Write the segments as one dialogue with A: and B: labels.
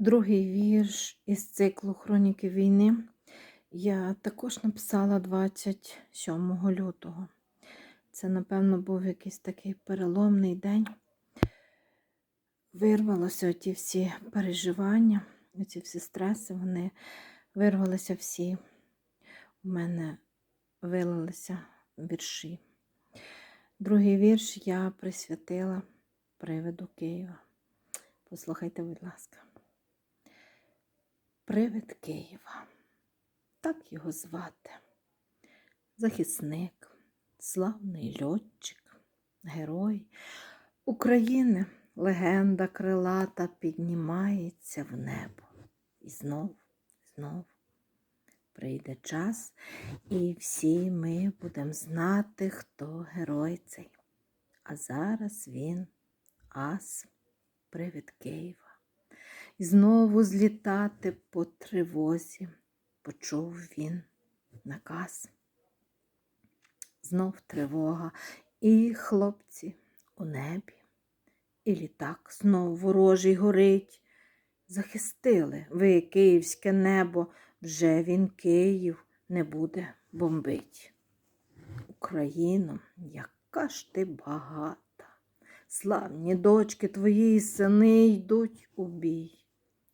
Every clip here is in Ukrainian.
A: Другий вірш із циклу Хроніки війни я також написала 27 лютого. Це, напевно, був якийсь такий переломний день. Вирвалося ті всі переживання, ці всі стреси, вони вирвалися всі. У мене вилилися вірші. Другий вірш я присвятила привиду Києва. Послухайте, будь ласка. Привид Києва. Так його звати. Захисник, славний льотчик, герой України, легенда крилата піднімається в небо. І знов, знов прийде час, і всі ми будемо знати, хто герой цей. А зараз він ас, привид Києва. І знову злітати по тривозі, почув він наказ. Знов тривога, і хлопці у небі, і літак знов ворожий горить. Захистили ви київське небо, вже він Київ не буде бомбить. Україно, яка ж ти багата, славні дочки твої сини йдуть у бій,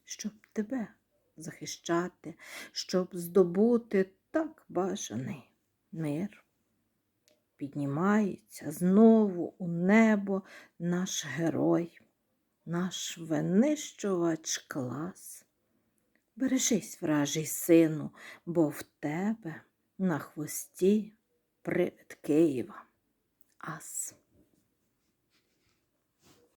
A: щоб тебе захищати, щоб здобути так бажаний мир. Піднімається знову у небо наш герой, наш винищувач клас. Бережись, вражий сину, бо в тебе на хвості привид Києва. Ас.